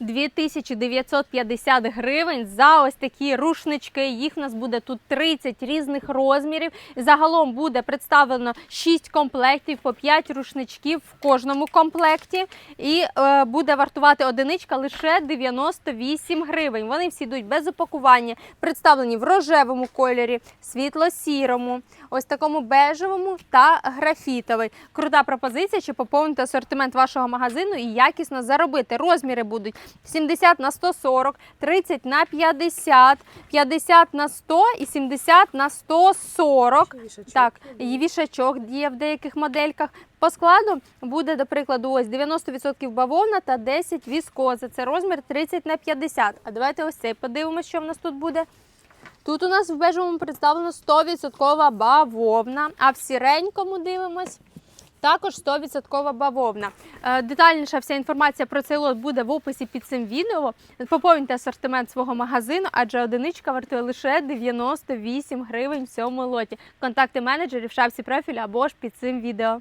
2950 гривень за ось такі рушнички. Їх в нас буде тут 30 різних розмірів. Загалом буде представлено 6 комплектів по 5 рушничків в кожному комплекті. І е, буде вартувати одиничка лише 98 гривень. Вони всі йдуть без упакування, представлені в рожевому кольорі, світло-сірому, ось такому бежевому та графітовий. Крута пропозиція, щоб поповнити асортимент вашого магазину і якісно заробити. Розміри будуть 70 на 140, 30 на 50, 50 на 100 і 70 на 140. Так, і вішачок є в деяких модельках. По складу буде, до прикладу, ось 90% бавовна та 10 віскоза. Це розмір 30 на 50. А давайте ось цей подивимося, що в нас тут буде. Тут у нас в бежевому представлено 100% бавовна, а в сіренькому дивимось. Також 100% бавовна. Е, Детальніша вся інформація про цей лот буде в описі під цим відео. Поповнюйте асортимент свого магазину, адже одиничка вартує лише 98 гривень в цьому лоті. Контакти менеджерів в шапці профіля або ж під цим відео.